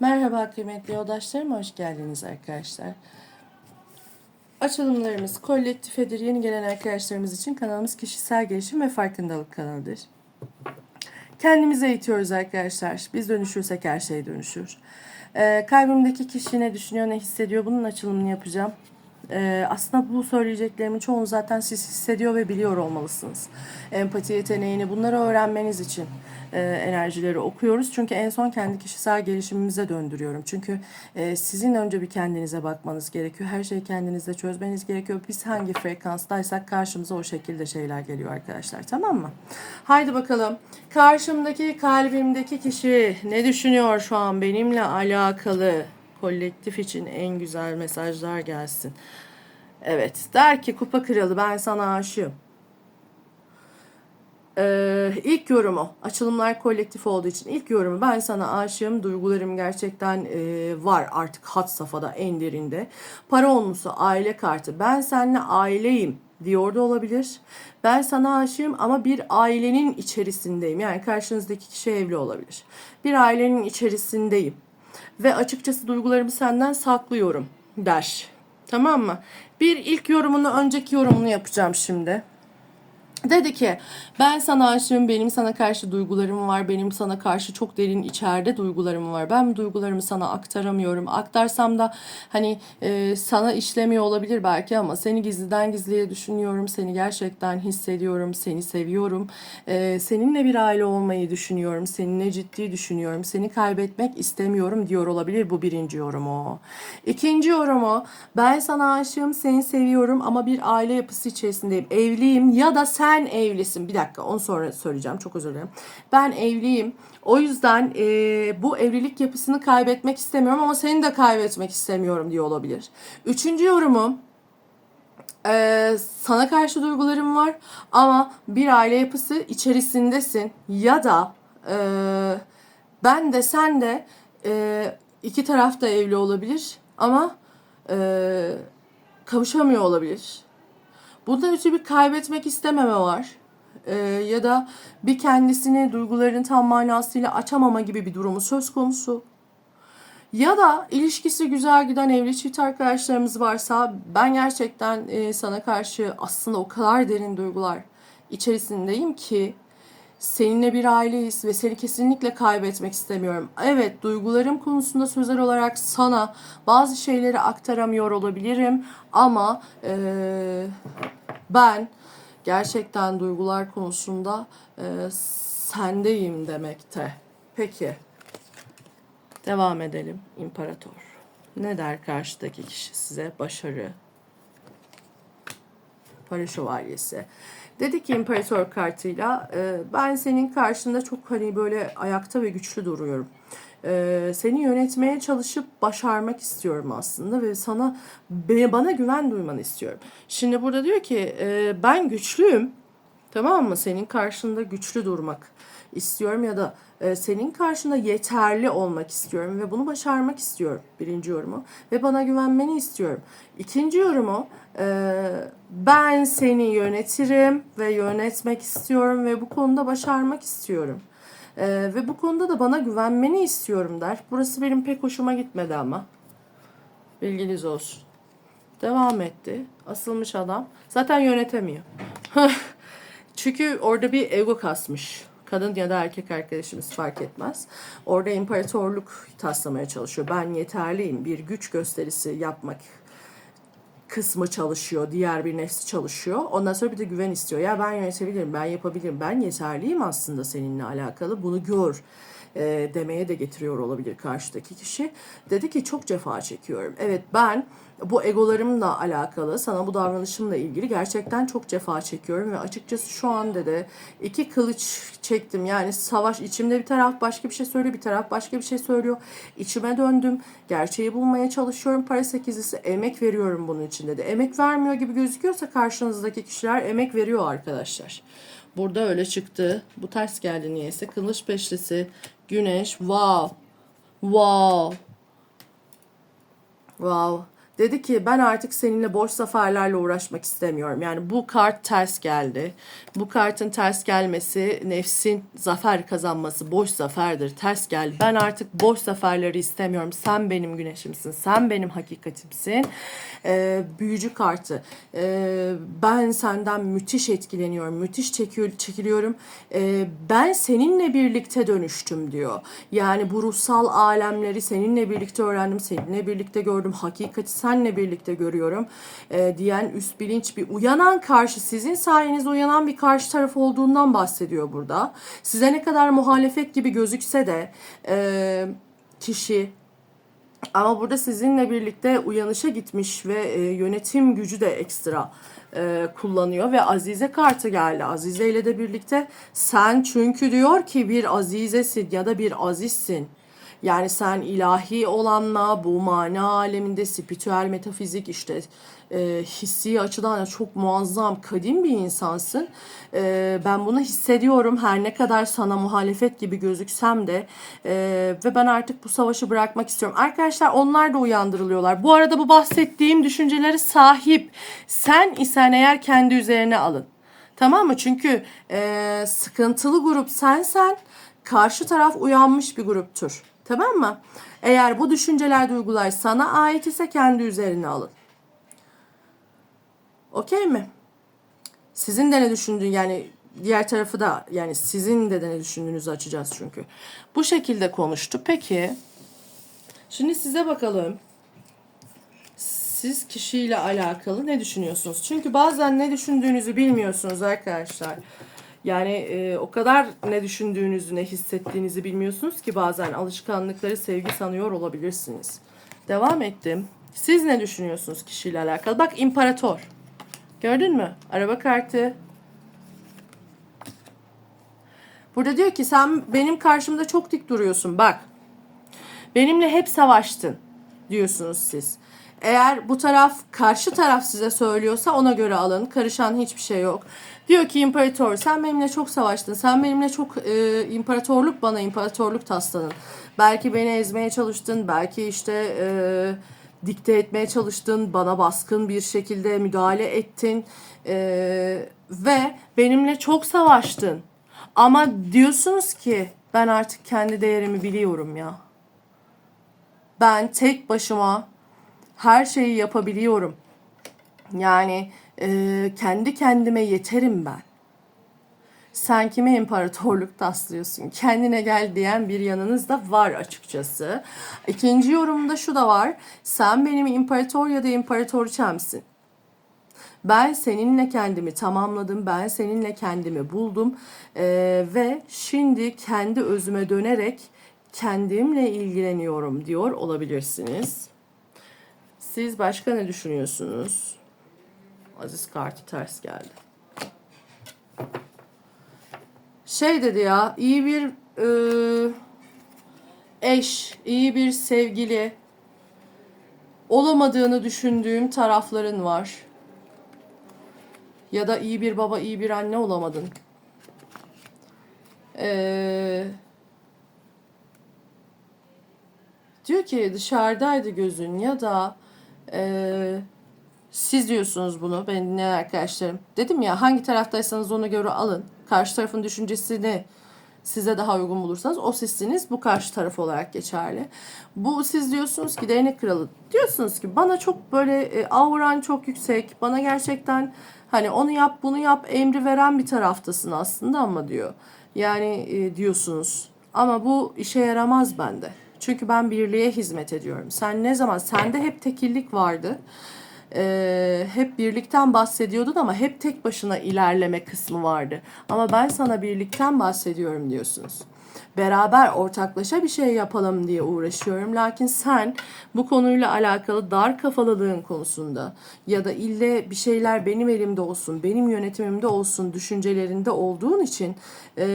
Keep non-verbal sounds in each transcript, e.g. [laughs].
Merhaba kıymetli yoldaşlarım, hoş geldiniz arkadaşlar. Açılımlarımız kolektifedir. Yeni gelen arkadaşlarımız için kanalımız kişisel gelişim ve farkındalık kanalıdır. Kendimize eğitiyoruz arkadaşlar. Biz dönüşürsek her şey dönüşür. Ee, kalbimdeki kişi ne düşünüyor, ne hissediyor bunun açılımını yapacağım. Ee, aslında bu söyleyeceklerimin çoğunu zaten siz hissediyor ve biliyor olmalısınız. Empati yeteneğini bunları öğrenmeniz için e, enerjileri okuyoruz. Çünkü en son kendi kişisel gelişimimize döndürüyorum. Çünkü e, sizin önce bir kendinize bakmanız gerekiyor. Her şeyi kendinizde çözmeniz gerekiyor. Biz hangi frekanstaysak karşımıza o şekilde şeyler geliyor arkadaşlar. Tamam mı? Haydi bakalım. Karşımdaki kalbimdeki kişi ne düşünüyor şu an benimle alakalı? Kolektif için en güzel mesajlar gelsin. Evet. Der ki kupa kralı ben sana aşığım. Ee, ilk yorumu açılımlar kolektif olduğu için ilk yorumu ben sana aşığım duygularım gerçekten e, var artık hat safhada en derinde para olmusu aile kartı ben seninle aileyim diyor da olabilir ben sana aşığım ama bir ailenin içerisindeyim yani karşınızdaki kişi evli olabilir bir ailenin içerisindeyim ve açıkçası duygularımı senden saklıyorum der. Tamam mı? Bir ilk yorumunu önceki yorumunu yapacağım şimdi Dedi ki ben sana aşığım benim sana karşı duygularım var benim sana karşı çok derin içeride duygularım var. Ben duygularımı sana aktaramıyorum. Aktarsam da hani e, sana işlemiyor olabilir belki ama seni gizliden gizliye düşünüyorum seni gerçekten hissediyorum seni seviyorum. E, seninle bir aile olmayı düşünüyorum seninle ciddi düşünüyorum seni kaybetmek istemiyorum diyor olabilir bu birinci yorumu. İkinci yorumu ben sana aşığım seni seviyorum ama bir aile yapısı içerisindeyim. Evliyim ya da sen evlisin. Bir dakika onu sonra söyleyeceğim. Çok özür dilerim. Ben evliyim. O yüzden e, bu evlilik yapısını kaybetmek istemiyorum ama seni de kaybetmek istemiyorum diye olabilir. Üçüncü yorumu e, sana karşı duygularım var ama bir aile yapısı içerisindesin ya da e, ben de sen de e, iki taraf da evli olabilir ama e, kavuşamıyor olabilir. Bundan ötürü bir kaybetmek istememe var. Ee, ya da bir kendisini duyguların tam manasıyla açamama gibi bir durumu söz konusu. Ya da ilişkisi güzel giden evli çift arkadaşlarımız varsa ben gerçekten e, sana karşı aslında o kadar derin duygular içerisindeyim ki seninle bir aileyiz ve seni kesinlikle kaybetmek istemiyorum. Evet duygularım konusunda sözel olarak sana bazı şeyleri aktaramıyor olabilirim ama e, ben gerçekten duygular konusunda e, sendeyim demekte. Peki. Devam edelim. İmparator. Ne der karşıdaki kişi size? Başarı. Para şövalyesi. Dedi ki imparator kartıyla e, ben senin karşında çok hani böyle ayakta ve güçlü duruyorum. E, seni yönetmeye çalışıp başarmak istiyorum aslında ve sana bana güven duymanı istiyorum. Şimdi burada diyor ki e, ben güçlüyüm. Tamam mı? Senin karşında güçlü durmak istiyorum ya da e, senin karşında yeterli olmak istiyorum ve bunu başarmak istiyorum. Birinci yorumu. Ve bana güvenmeni istiyorum. İkinci yorumu e, ben seni yönetirim ve yönetmek istiyorum ve bu konuda başarmak istiyorum. E, ve bu konuda da bana güvenmeni istiyorum der. Burası benim pek hoşuma gitmedi ama. Bilginiz olsun. Devam etti. Asılmış adam. Zaten yönetemiyor. [laughs] Çünkü orada bir ego kasmış. Kadın ya da erkek arkadaşımız fark etmez. Orada imparatorluk taslamaya çalışıyor. Ben yeterliyim. Bir güç gösterisi yapmak kısmı çalışıyor. Diğer bir nefsi çalışıyor. Ondan sonra bir de güven istiyor. Ya ben yönetebilirim, ben yapabilirim. Ben yeterliyim aslında seninle alakalı. Bunu gör e, demeye de getiriyor olabilir karşıdaki kişi. Dedi ki çok cefa çekiyorum. Evet ben bu egolarımla alakalı sana bu davranışımla ilgili gerçekten çok cefa çekiyorum ve açıkçası şu an dedi iki kılıç çektim. Yani savaş içimde bir taraf başka bir şey söylüyor bir taraf başka bir şey söylüyor. İçime döndüm gerçeği bulmaya çalışıyorum. Para sekizlisi emek veriyorum bunun için dedi emek vermiyor gibi gözüküyorsa karşınızdaki kişiler emek veriyor arkadaşlar. Burada öyle çıktı. Bu ters geldi niyeyse. Kılıç beşlisi güneş wow wow wow Dedi ki ben artık seninle boş zaferlerle uğraşmak istemiyorum. Yani bu kart ters geldi. Bu kartın ters gelmesi nefsin zafer kazanması boş zaferdir. Ters geldi. Ben artık boş zaferleri istemiyorum. Sen benim güneşimsin. Sen benim hakikatimsin. Ee, büyücü kartı. Ee, ben senden müthiş etkileniyorum. Müthiş çekiyor, çekiliyorum. Ee, ben seninle birlikte dönüştüm diyor. Yani bu ruhsal alemleri seninle birlikte öğrendim. Seninle birlikte gördüm. Hakikati senle birlikte görüyorum. Ee, diyen üst bilinç bir uyanan karşı sizin sayenizde uyanan bir karşı taraf olduğundan bahsediyor burada. Size ne kadar muhalefet gibi gözükse de e, kişi ama burada sizinle birlikte uyanışa gitmiş ve e, yönetim gücü de ekstra e, kullanıyor ve Azize kartı geldi. Azize ile de birlikte sen çünkü diyor ki bir azizesin ya da bir azizsin. Yani sen ilahi olanla bu mana aleminde spiritüel metafizik işte e, hissi açıdan da çok muazzam kadim bir insansın. E, ben bunu hissediyorum her ne kadar sana muhalefet gibi gözüksem de e, ve ben artık bu savaşı bırakmak istiyorum. Arkadaşlar onlar da uyandırılıyorlar. Bu arada bu bahsettiğim düşünceleri sahip sen isen eğer kendi üzerine alın. Tamam mı? Çünkü e, sıkıntılı grup sensen karşı taraf uyanmış bir gruptur. Tamam mı? Eğer bu düşünceler, duygular sana ait ise kendi üzerine alın. Okey mi? Sizin de ne düşündüğün yani diğer tarafı da yani sizin de, de ne düşündüğünüzü açacağız çünkü. Bu şekilde konuştu. Peki şimdi size bakalım. Siz kişiyle alakalı ne düşünüyorsunuz? Çünkü bazen ne düşündüğünüzü bilmiyorsunuz arkadaşlar. Yani e, o kadar ne düşündüğünüzü, ne hissettiğinizi bilmiyorsunuz ki bazen alışkanlıkları sevgi sanıyor olabilirsiniz. Devam ettim. Siz ne düşünüyorsunuz kişiyle alakalı? Bak imparator. Gördün mü? Araba kartı. Burada diyor ki sen benim karşımda çok dik duruyorsun. Bak. Benimle hep savaştın diyorsunuz siz. Eğer bu taraf karşı taraf size söylüyorsa ona göre alın. Karışan hiçbir şey yok. Diyor ki imparator sen benimle çok savaştın. Sen benimle çok e, imparatorluk bana imparatorluk tasladın. Belki beni ezmeye çalıştın. Belki işte e, dikte etmeye çalıştın. Bana baskın bir şekilde müdahale ettin. E, ve benimle çok savaştın. Ama diyorsunuz ki ben artık kendi değerimi biliyorum ya. Ben tek başıma her şeyi yapabiliyorum. Yani e, kendi kendime yeterim ben. Sen kime imparatorluk taslıyorsun? Kendine gel diyen bir yanınız da var açıkçası. İkinci yorumda şu da var. Sen benim imparator ya da imparatoriçemsin. Ben seninle kendimi tamamladım. Ben seninle kendimi buldum. Ee, ve şimdi kendi özüme dönerek kendimle ilgileniyorum diyor olabilirsiniz. Siz başka ne düşünüyorsunuz? Aziz kartı ters geldi. Şey dedi ya, iyi bir e, eş, iyi bir sevgili olamadığını düşündüğüm tarafların var. Ya da iyi bir baba, iyi bir anne olamadın. Eee diyor ki dışarıdaydı gözün ya da e, siz diyorsunuz bunu ben dinleyen arkadaşlarım. Dedim ya hangi taraftaysanız ona göre alın. Karşı tarafın düşüncesini size daha uygun bulursanız o sizsiniz. Bu karşı taraf olarak geçerli. Bu siz diyorsunuz ki değnek kralı. Diyorsunuz ki bana çok böyle e, auran çok yüksek. Bana gerçekten hani onu yap bunu yap emri veren bir taraftasın aslında ama diyor. Yani e, diyorsunuz. Ama bu işe yaramaz bende. Çünkü ben birliğe hizmet ediyorum. Sen ne zaman sende hep tekillik vardı. Ee, hep birlikten bahsediyordun ama hep tek başına ilerleme kısmı vardı. Ama ben sana birlikten bahsediyorum diyorsunuz. Beraber ortaklaşa bir şey yapalım diye uğraşıyorum. Lakin sen bu konuyla alakalı dar kafalılığın konusunda ya da ille bir şeyler benim elimde olsun, benim yönetimimde olsun düşüncelerinde olduğun için e,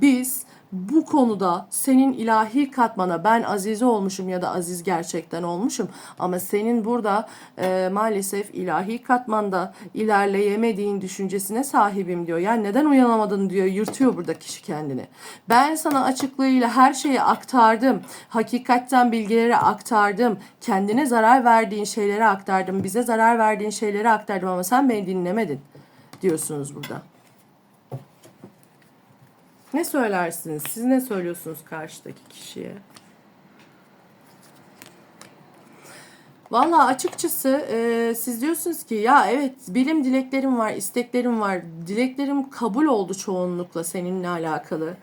biz bu konuda senin ilahi katmana ben azize olmuşum ya da aziz gerçekten olmuşum ama senin burada e, maalesef ilahi katmanda ilerleyemediğin düşüncesine sahibim diyor. Yani neden uyanamadın diyor yırtıyor burada kişi kendini. Ben sana açıklığıyla her şeyi aktardım. Hakikatten bilgileri aktardım. Kendine zarar verdiğin şeyleri aktardım. Bize zarar verdiğin şeyleri aktardım ama sen beni dinlemedin diyorsunuz burada. Ne söylersiniz? Siz ne söylüyorsunuz karşıdaki kişiye? Valla açıkçası e, siz diyorsunuz ki ya evet benim dileklerim var, isteklerim var. Dileklerim kabul oldu çoğunlukla seninle alakalı.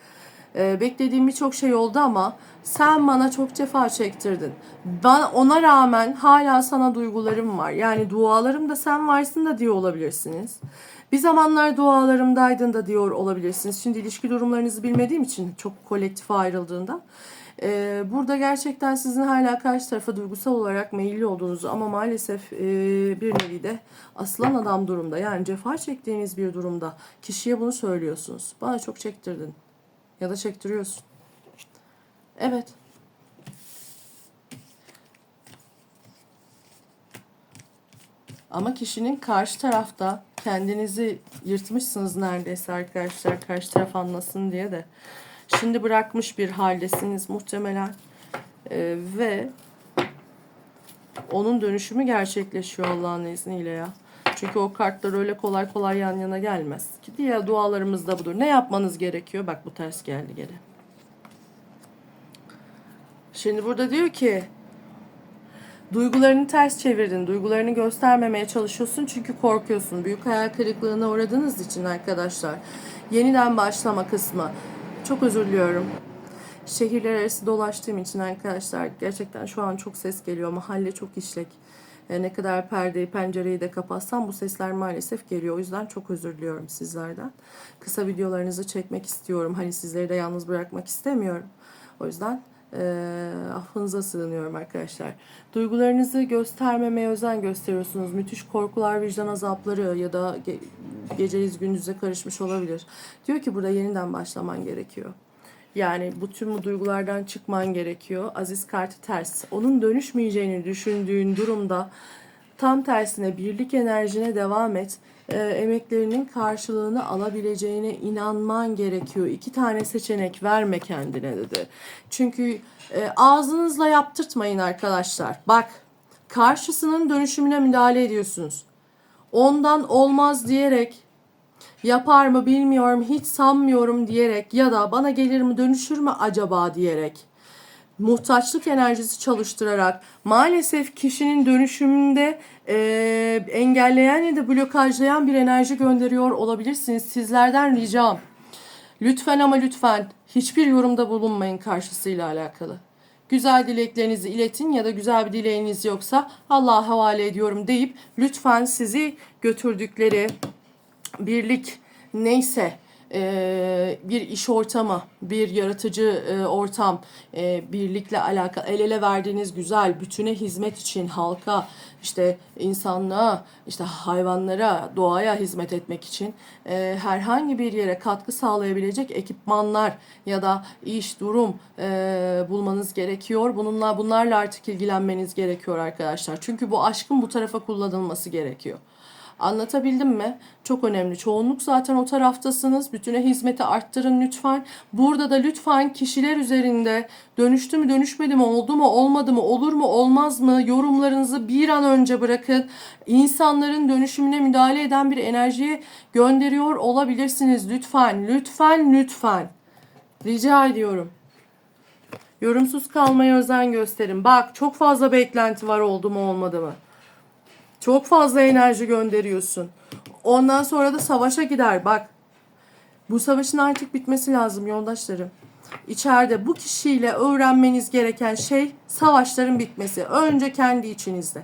E, beklediğim birçok şey oldu ama sen bana çok cefa çektirdin. Ben ona rağmen hala sana duygularım var. Yani dualarımda sen varsın da diyor olabilirsiniz. Bir zamanlar dualarımdaydın da diyor olabilirsiniz. Şimdi ilişki durumlarınızı bilmediğim için çok kolektif ayrıldığında. Ee, burada gerçekten sizin hala karşı tarafa duygusal olarak meyilli olduğunuzu ama maalesef e, bir nevi de aslan adam durumda yani cefa çektiğiniz bir durumda kişiye bunu söylüyorsunuz. Bana çok çektirdin ya da çektiriyorsun. Evet. Ama kişinin karşı tarafta kendinizi yırtmışsınız neredeyse arkadaşlar karşı taraf anlasın diye de. Şimdi bırakmış bir haldesiniz muhtemelen. Ee, ve onun dönüşümü gerçekleşiyor Allah'ın izniyle ya. Çünkü o kartlar öyle kolay kolay yan yana gelmez. Ki diğer dualarımız da budur. Ne yapmanız gerekiyor? Bak bu ters geldi geri. Şimdi burada diyor ki Duygularını ters çevirdin. Duygularını göstermemeye çalışıyorsun çünkü korkuyorsun. Büyük hayal kırıklığına uğradığınız için arkadaşlar. Yeniden başlama kısmı. Çok özür diliyorum. Şehirler arası dolaştığım için arkadaşlar gerçekten şu an çok ses geliyor. Mahalle çok işlek. E, ne kadar perdeyi pencereyi de kapatsam bu sesler maalesef geliyor. O yüzden çok özür diliyorum sizlerden. Kısa videolarınızı çekmek istiyorum. Hani sizleri de yalnız bırakmak istemiyorum. O yüzden e, affınıza sığınıyorum arkadaşlar. Duygularınızı göstermemeye özen gösteriyorsunuz. Müthiş korkular, vicdan azapları ya da ge- geceniz gündüze karışmış olabilir. Diyor ki burada yeniden başlaman gerekiyor. Yani bu tüm bu duygulardan çıkman gerekiyor. Aziz kartı ters. Onun dönüşmeyeceğini düşündüğün durumda tam tersine birlik enerjine devam et. Ee, emeklerinin karşılığını alabileceğine inanman gerekiyor. İki tane seçenek verme kendine dedi. Çünkü e, ağzınızla yaptırtmayın arkadaşlar. Bak karşısının dönüşümüne müdahale ediyorsunuz. Ondan olmaz diyerek yapar mı bilmiyorum hiç sanmıyorum diyerek ya da bana gelir mi dönüşür mü acaba diyerek muhtaçlık enerjisi çalıştırarak maalesef kişinin dönüşümünde e, engelleyen ya da blokajlayan bir enerji gönderiyor olabilirsiniz. Sizlerden ricam lütfen ama lütfen hiçbir yorumda bulunmayın karşısıyla alakalı. Güzel dileklerinizi iletin ya da güzel bir dileğiniz yoksa Allah'a havale ediyorum deyip lütfen sizi götürdükleri birlik neyse e, bir iş ortamı, bir yaratıcı e, ortam, e, birlikle alakalı el ele verdiğiniz güzel, bütüne hizmet için halka, işte insanlığa, işte hayvanlara, doğaya hizmet etmek için e, herhangi bir yere katkı sağlayabilecek ekipmanlar ya da iş, durum e, bulmanız gerekiyor. Bununla bunlarla artık ilgilenmeniz gerekiyor arkadaşlar. Çünkü bu aşkın bu tarafa kullanılması gerekiyor. Anlatabildim mi? Çok önemli. Çoğunluk zaten o taraftasınız. Bütüne hizmeti arttırın lütfen. Burada da lütfen kişiler üzerinde dönüştü mü dönüşmedi mi oldu mu olmadı mı olur mu olmaz mı yorumlarınızı bir an önce bırakın. İnsanların dönüşümüne müdahale eden bir enerjiye gönderiyor olabilirsiniz. Lütfen lütfen lütfen. Rica ediyorum. Yorumsuz kalmaya özen gösterin. Bak çok fazla beklenti var oldu mu olmadı mı? Çok fazla enerji gönderiyorsun. Ondan sonra da savaşa gider. Bak. Bu savaşın artık bitmesi lazım yoldaşlarım. İçeride bu kişiyle öğrenmeniz gereken şey savaşların bitmesi. Önce kendi içinizde.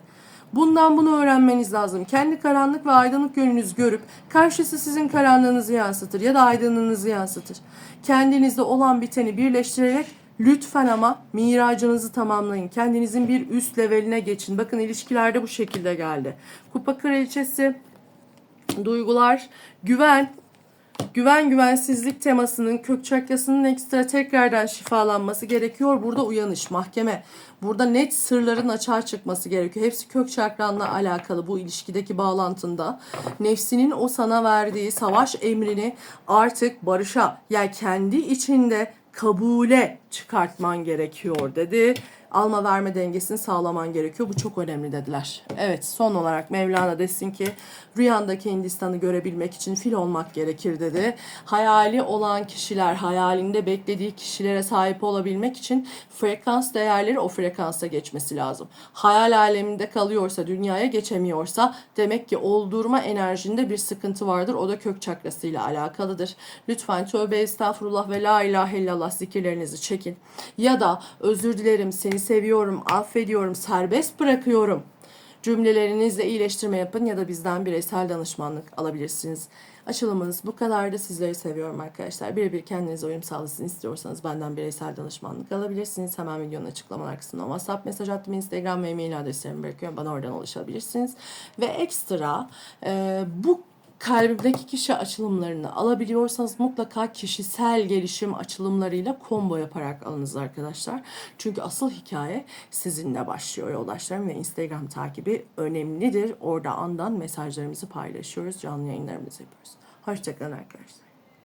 Bundan bunu öğrenmeniz lazım. Kendi karanlık ve aydınlık yönünüzü görüp karşısı sizin karanlığınızı yansıtır ya da aydınlığınızı yansıtır. Kendinizde olan biteni birleştirerek Lütfen ama miracınızı tamamlayın. Kendinizin bir üst leveline geçin. Bakın ilişkilerde bu şekilde geldi. Kupa kraliçesi, duygular, güven, güven güvensizlik temasının kök çakrasının ekstra tekrardan şifalanması gerekiyor. Burada uyanış, mahkeme. Burada net sırların açığa çıkması gerekiyor. Hepsi kök çakranla alakalı bu ilişkideki bağlantında. Nefsinin o sana verdiği savaş emrini artık barışa yani kendi içinde kabule çıkartman gerekiyor dedi. Alma verme dengesini sağlaman gerekiyor. Bu çok önemli dediler. Evet son olarak Mevlana desin ki rüyandaki Hindistan'ı görebilmek için fil olmak gerekir dedi. Hayali olan kişiler hayalinde beklediği kişilere sahip olabilmek için frekans değerleri o frekansa geçmesi lazım. Hayal aleminde kalıyorsa dünyaya geçemiyorsa demek ki oldurma enerjinde bir sıkıntı vardır. O da kök çakrasıyla alakalıdır. Lütfen tövbe estağfurullah ve la ilahe illallah zikirlerinizi çekin. Ya da özür dilerim seni seviyorum, affediyorum, serbest bırakıyorum cümlelerinizle iyileştirme yapın ya da bizden bireysel danışmanlık alabilirsiniz. Açılımınız bu kadardı. Sizleri seviyorum arkadaşlar. Birebir kendinize uyum sağlasın istiyorsanız benden bireysel danışmanlık alabilirsiniz. Hemen videonun açıklamalar kısmına WhatsApp mesaj attım. Instagram ve e-mail adreslerimi bırakıyorum. Bana oradan ulaşabilirsiniz. Ve ekstra e, bu kalbimdeki kişi açılımlarını alabiliyorsanız mutlaka kişisel gelişim açılımlarıyla combo yaparak alınız arkadaşlar. Çünkü asıl hikaye sizinle başlıyor yoldaşlarım ve Instagram takibi önemlidir. Orada andan mesajlarımızı paylaşıyoruz, canlı yayınlarımızı yapıyoruz. Hoşçakalın arkadaşlar.